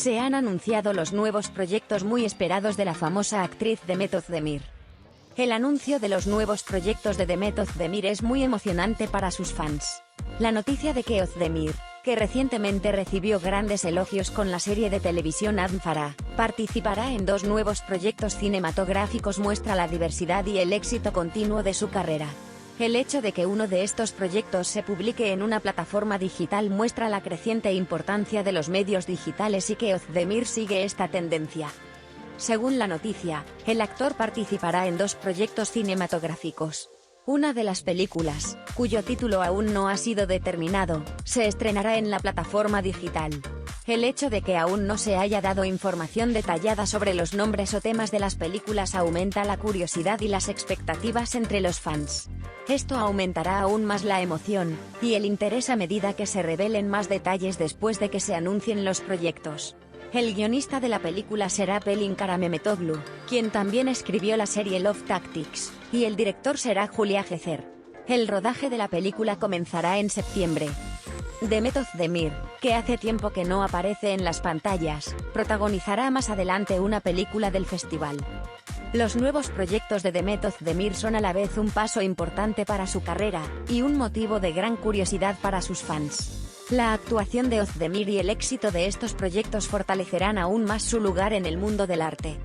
se han anunciado los nuevos proyectos muy esperados de la famosa actriz Demet Özdemir. El anuncio de los nuevos proyectos de Demet Özdemir es muy emocionante para sus fans. La noticia de que Özdemir, que recientemente recibió grandes elogios con la serie de televisión Admfara, participará en dos nuevos proyectos cinematográficos muestra la diversidad y el éxito continuo de su carrera. El hecho de que uno de estos proyectos se publique en una plataforma digital muestra la creciente importancia de los medios digitales y que Ozdemir sigue esta tendencia. Según la noticia, el actor participará en dos proyectos cinematográficos. Una de las películas, cuyo título aún no ha sido determinado, se estrenará en la plataforma digital. El hecho de que aún no se haya dado información detallada sobre los nombres o temas de las películas aumenta la curiosidad y las expectativas entre los fans. Esto aumentará aún más la emoción, y el interés a medida que se revelen más detalles después de que se anuncien los proyectos. El guionista de la película será Pelin Karamemetoglu, quien también escribió la serie Love Tactics, y el director será Julia Gezer. El rodaje de la película comenzará en septiembre. Demet Özdemir, que hace tiempo que no aparece en las pantallas, protagonizará más adelante una película del festival. Los nuevos proyectos de Demet Özdemir son a la vez un paso importante para su carrera, y un motivo de gran curiosidad para sus fans. La actuación de Ozdemir y el éxito de estos proyectos fortalecerán aún más su lugar en el mundo del arte.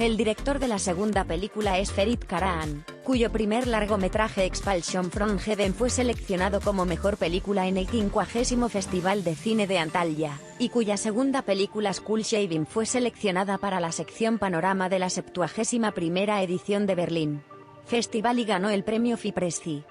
El director de la segunda película es Ferit Karahan, cuyo primer largometraje Expulsion from Heaven fue seleccionado como mejor película en el 50 Festival de Cine de Antalya, y cuya segunda película School Shaving fue seleccionada para la sección Panorama de la 71 edición de Berlín. Festival y ganó el premio FIPRESCI.